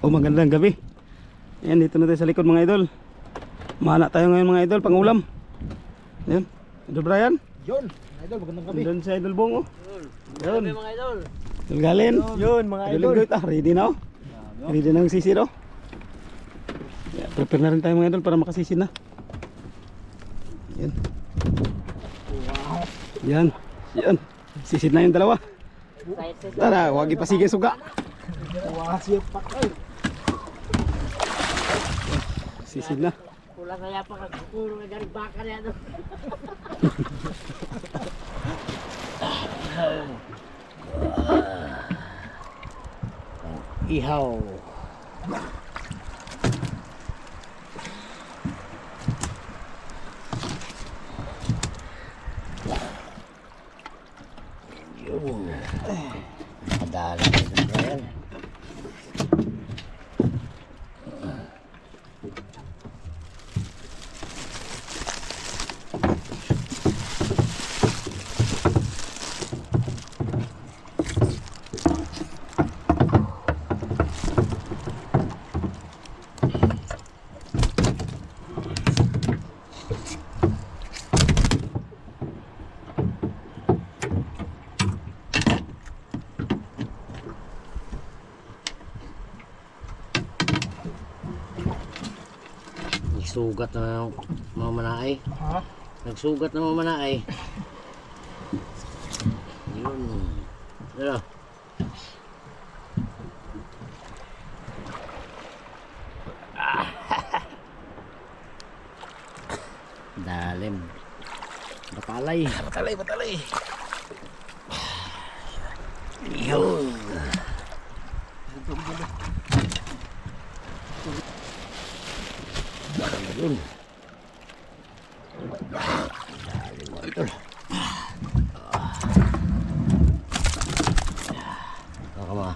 O magandang gabi. Ayan, dito na tayo sa likod mga idol. Mana tayo ngayon mga idol, pang ulam. Ayan. Idol Brian. Yun, idol, magandang gabi. Doon si Idol Bong. Oh. Yun. mga idol. Idol Galen. Yun, mga Idol idol. Ah, ready na oh. Ready na ang sisir oh. Yeah, prepare na rin tayo mga idol para makasisid na. Yan. Yan. Yan. Sisid na yung dalawa. Tara, wag ipasige suga. Wasip pa kayo. Sisid na. Kulang kaya pa kag puro nga dari baka na ano. Ihaw. Yun. Madala na ito, Brian. Nagsugat na ng mga manaay. Ha? Nagsugat na mga manaay. Yun. Ano? Dalim. Batalay. Batalay, batalay. Yun. Baka ma.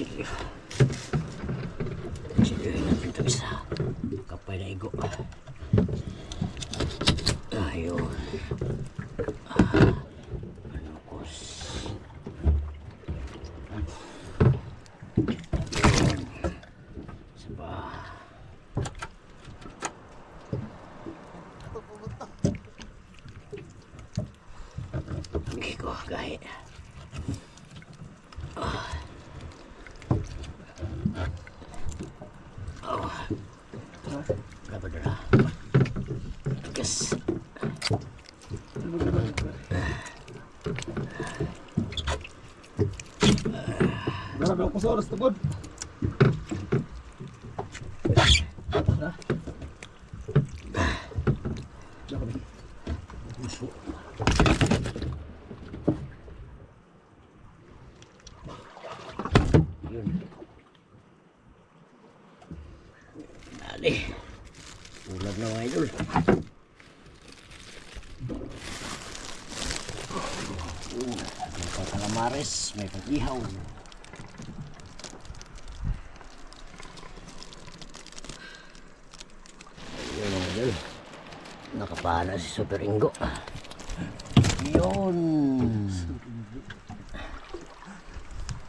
Chili. Chili natin ito isa. Kapay na igo. Ayun. Ah, Anokos. Ayun. Isa pa. Hindi ko kahit. Dapat na. Gas. Grabe ako sa oras tugod. Dali. Ulag na mga idol. May pagkalamares, may pag-ihaw mga idol. Nakapana si Super Ingo. Yun.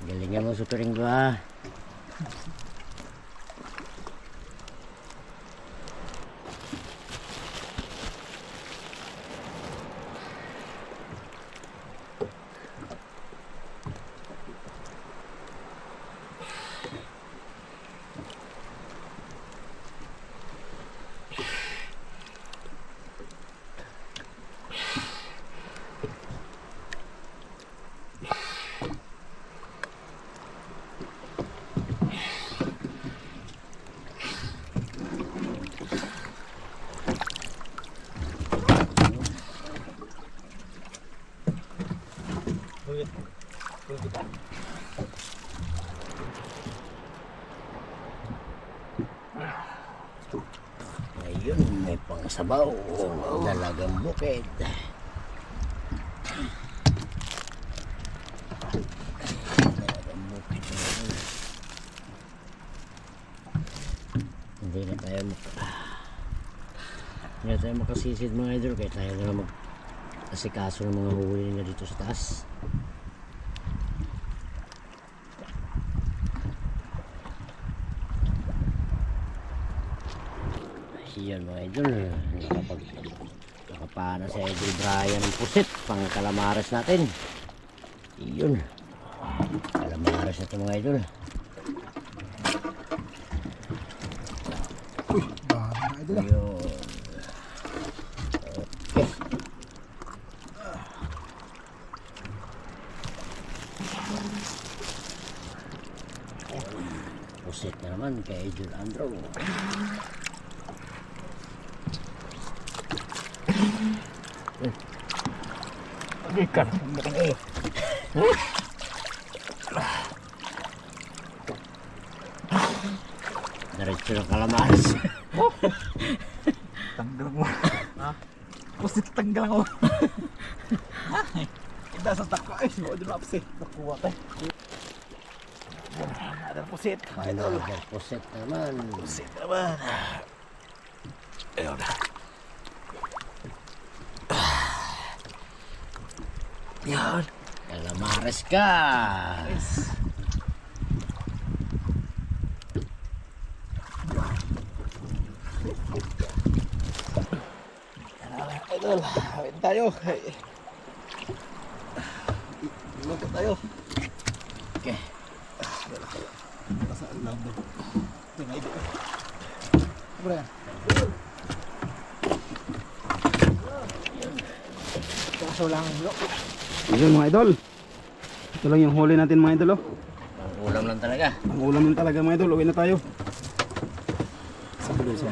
Galingan mo Super Ingo ha. Sabaw. Dalagang bukid. Dalagang bukid. Hindi na tayo mak... Hindi na tayo makasisid mga idol kaya tayo na mag asikaso ng mga huli nila dito sa taas. Yan mga idol, nakapag nakapana si Idol Brian pusit pang kalamares natin. Iyon. Kalamares na ito mga idol. Uy, bahan na idol. Ayun. Okay. Pusit na naman kay Idol Andrew. Ikan. Bakang eh. Diretso ng kalamares. Tanggal mo. Ha? Pusit tanggal ako. Ay, Kita sa takwa eh. Suwa din maps eh. Nakuha tayo. Ada pusit. Idol pusit naman. Pusit naman. Ayun na. Yan. Kalamares ka. Yes. Idol, hawin tayo. Ay. Luto tayo. Okay. Nasa alam daw. Tingay di. Ano yan? Kaso lang bro. Ayun mga idol. Ito lang yung huli natin mga idol oh. Ang ulam lang talaga. Ang ulam lang talaga mga idol. Uwi na tayo. Sa bulo sa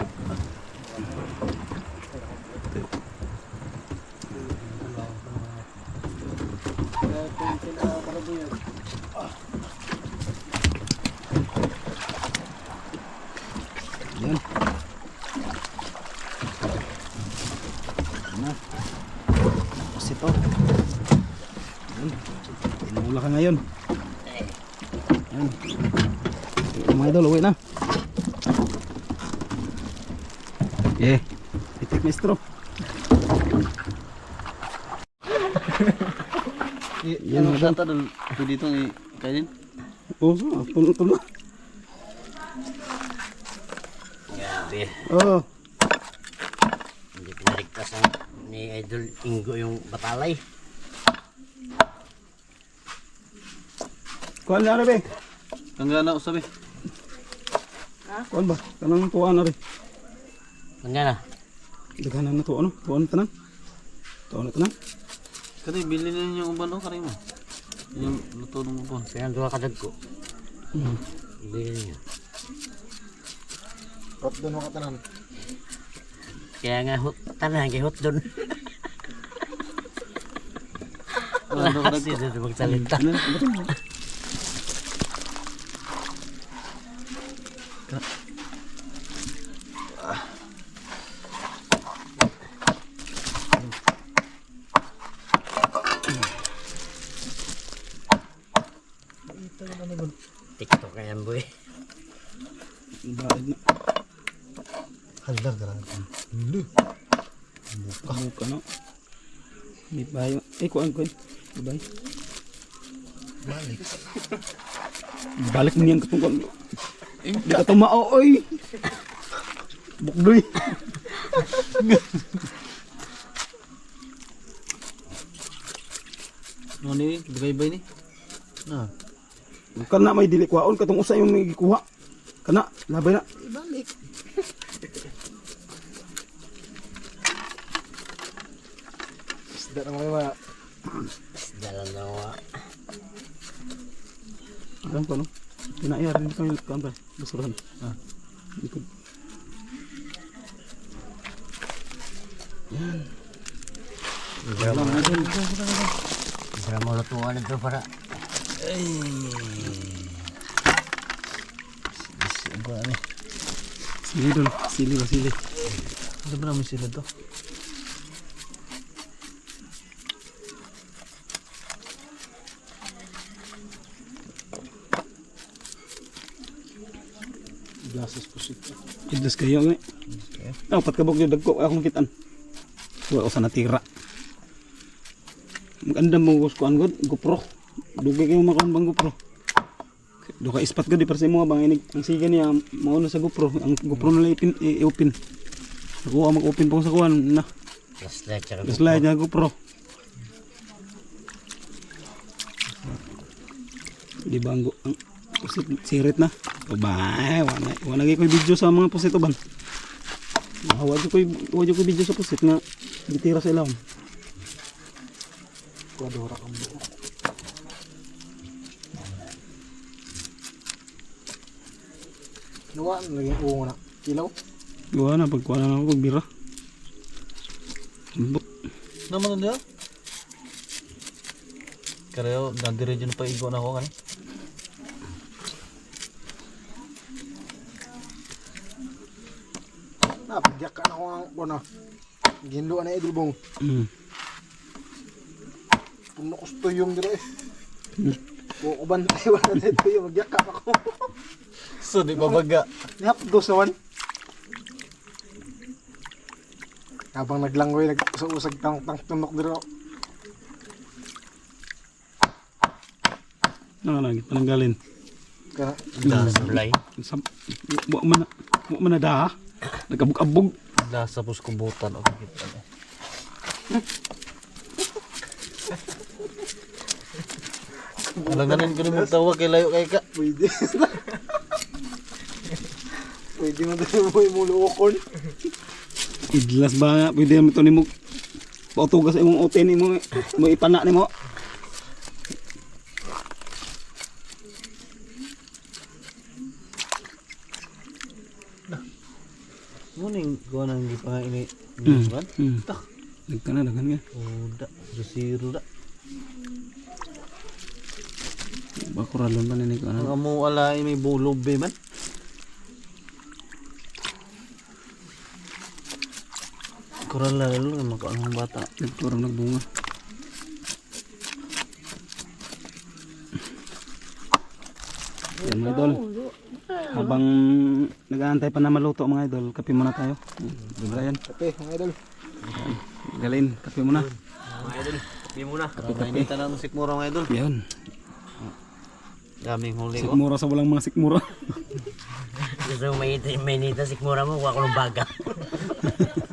Yan. Yan na. Tapos ito. Yan. Tinula ka ngayon. Yan. Ito mga idol, uwi na. Eh, itik maestro. Yan Ano mga sa tadol? Ito dito ni kainin? Oh, ah, tulo-tulo. Grabe. Oh, Hindi pinaligtas ang ni Idol Ingo yung batalay. kuhan na rin. Kanggana usabi. Kuhan ba? Kanang tuwa na rin. Kanya na. Daghanan na to, ano? Tuwa na tanan. Tuwa na tanan. Kani bilhin na niyo uban o kanin mo. Yung luto ng uban. Pinanduha ka ko. Mm. Bili niyo. Rot doon mga tanan. Kaya nga hot, tanan kay hot doon. Wala Kasi kadagko. doon magsalita. Ano? Ano to? TikTok ka yan boy. Baad na. Ka lang. Hulu. Buka. Buka, no? May bayo. Eh, kuhan, kuhan. May bayo. Balik. Balik mo niyan katong kuhan. Hindi ka tumao, oy! Bukdoy. Ano ni? Bagay-bay ni? Na. Kana may dili kuhaon katong usa may gikuha. Kana, labay na. Balik. Isda na mga. Dalan na wa. Alam ko, no? Kinaya rin kami kuhan ba? Basurahan. Ah. Likod. Drama na doon. Drama lutuan ito para. Sili doon. Sili ba sili? Ano ba naman sila to? Glasses po siya. Idlas kayo nga. Dapat kabog yung dagko akong kitan. Wala ko sa natira. Maganda mo gusto ko ang god, GoPro. Dugay kayo makaon bang GoPro. Do ka ispat gadi para sa mo bang inig ang siga niya mauna sa GoPro. Ang GoPro na ipin, i-open. Ako mag-open pa ko sa kuan na. Flashlight like niya GoPro. Di ba ang, pusit sirit na? O ba, eh, wala, wala ko video sa mga pusit uban. Wala ko wala ko video sa pusit nga bitira sa ilaw. Kwadora kang buo. Nawa, naging uwo na. Ilaw? Gawa na pagkuha na ako pagbira. Ambot. Naman na? Kareo, nandire dyan pa igo na ako kan. Napagyak ka na ko ang bona. Ginlo na idulbong. Mm. Puno ko sa tuyong dito eh. Kukuban tayo wala na tuyong. Magyak ka ako. So, di babaga. Yap, dos naman. Habang naglanggoy, nag-usag tang tang tunok dito. Nakalagit pananggalin. Kaya, Sablay. Sab wa man na- wa man na da. Nagabog-abog. Lasa pus kumbutan o kita na. Alanganin ko ni magtawa kay layo kay ka. pwede. pwede mo mo yung mulukon. Idlas ba nga pwede mo to nimo pautugas imong oten nimo mo ipana nimo. Muning ko nang gipa ini. Hmm. Kan? Hmm. Tak. Nagka na dagan nga. Uda, zero da. Bakuralon man ni ko Ang ano. amo ala may bulob be man. Kural lalo nga maka ang bata. Nagturang nagbunga. Yan mga idol. Habang nag-aantay pa na maluto mga idol, kape muna tayo. Yan? Kape, mga idol. Galin, kape muna. Mga idol, kape muna. Kainita na ng sikmura mga idol. Yan. Daming huli ko. Sikmura sa walang mga sikmura. Gusto mo may, may nita sikmura mo, kuha ko ng baga.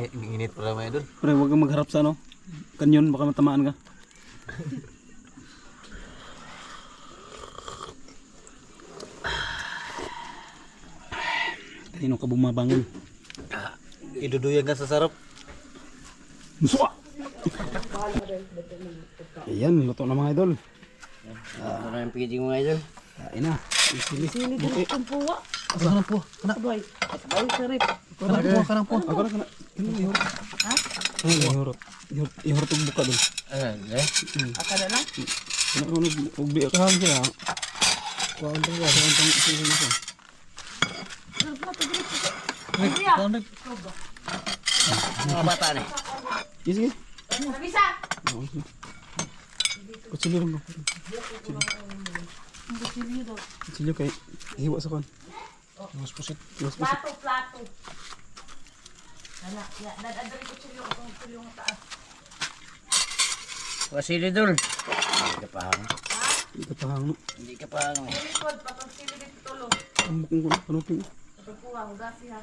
Init pala mga idol. Pre, huwag kang magharap sa ano. Kanyon, baka matamaan ka. Kanino ka bumabangon? Iduduyag ka sa sarap. Muswa! Ayan, luto na mga idol. Ano na yung piting mga idol? Kain na. Isili. Asa na po? Anak boy. Ay, sarip. Kanang po, kanang po. Ako na ka na. Yung ihurot? Ha? Ano yung ihurot? Ihurot- Ihurot ang buka doon. Ano, eh? Ano ko nag-ugbi ka hang sila. Kuhaan tayo. Kuhaan tayo. Kuhaan tayo. Mga bata na eh. Yes, sige. Oo, sige. Kutsilyo rin mo. Kutsilyo kay hiwa sa kan. Mas pusit. Mas pusit. Plato, plato. Anak, ya, dadadari ko sa'yo kung sa'yo yung taas. Wasili dul. Hindi ka pa hang. Hindi ka pahang no. Hindi ka pa hang. eh. Likod, patong sili dito tulong. Ang bukong ko na. Panupin ko. Pagkuha, hugasi ha.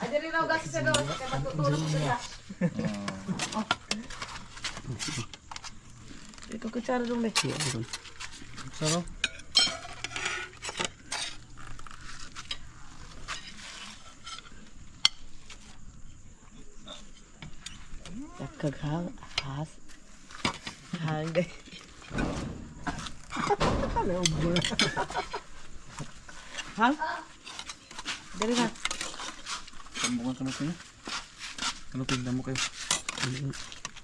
Ay, diri na hugasi sa doon. Kaya matutulog ko siya. Oh. Ikaw kutsara dong, be. Sarap. Nagkaghang, has. Hangay. Hang? Diri na. Tambukan kanupin. Kanupin, damo kayo.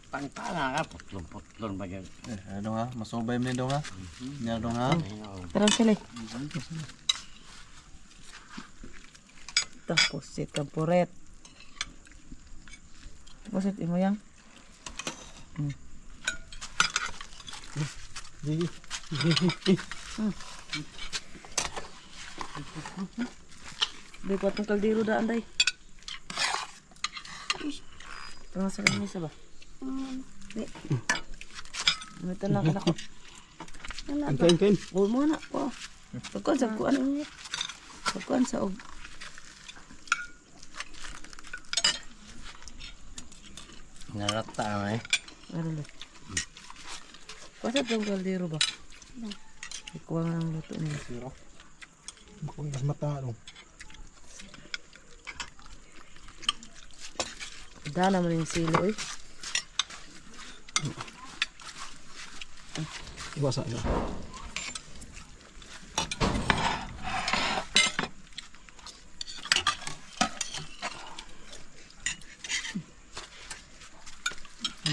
Tangtanga ka, putlon-putlon ba yan? Eh, ano ha? Masubay mo dong ha? Niya dong ha? Tara sila. Tapos sit ka puret. Pusit imo yang. Di ko itong kaldero daan day. Tengah sa kanisa ba? Di. Ito na ko. Kain, kain. Huwag mo na po. Pagkuhan sa kuan. Pagkuhan sa og. Nalata na eh. Ano ba? Pasa itong kaldero ba? Ikuha nga ang luto niya. Kung mas mata no. Daan naman yung silo eh. Iwasa na.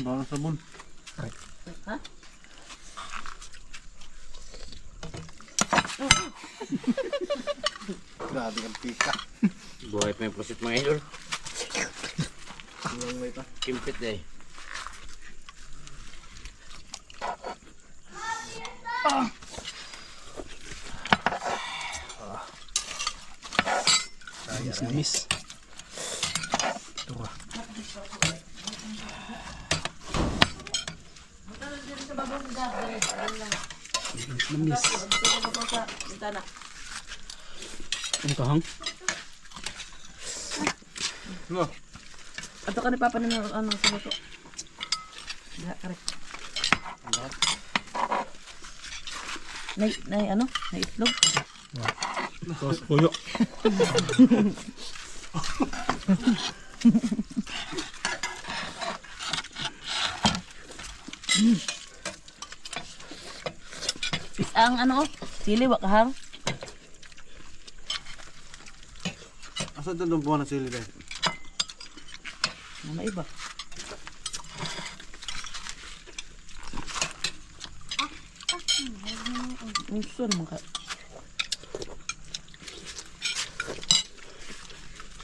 Bawang sabon. Ha? Grabe ang pika. Buhay pa yung pusit mga idol. Kimpit eh. Miss na miss. Miss na miss. Ang kahang. Ato ka ni Papa na ano sa luto. Diha, kare. Nay, nay, ano? Nay itlog? Tapos puyo. Ang ano, oh, sili, wakahang. Asa ito nung buwan na sili dahil? Nama iba. Uso naman ka.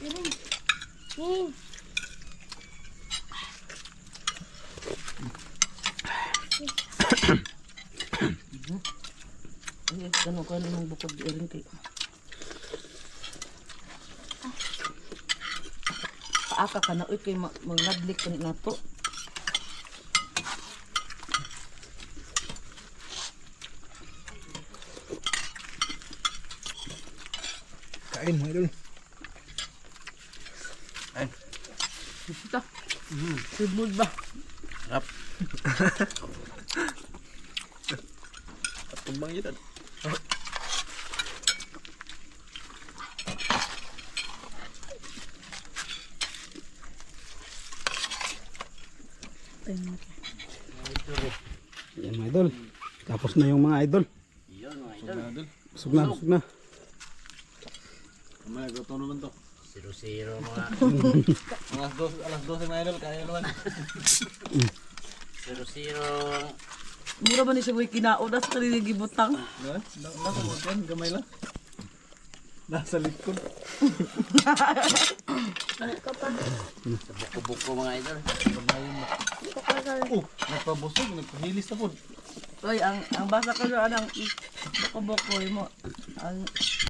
Ay, ganun ka namang bukod di rin kay. Paaka ka na, uy, kay ma- mangadlik ka na to. Kain mga idol. Ito. Sibod ba? Tumbang yun. Yan mga idol. Tapos na yung mga idol. Yun mga idol. Busog na, busog na. Kamay, gato naman to. Zero-zero mga. Alas 12, alas 12 mga idol, kaya naman. Zero-zero. Mura ba ni siya ko'y kinaod at kanina gibutang? Nasa gamay lang. Nasa likod. Buko-buko mga idol. Oh, nagpabusog, nagpahilis na po. Oy, ang ang basa ko doon ang boko-boko mo. Ang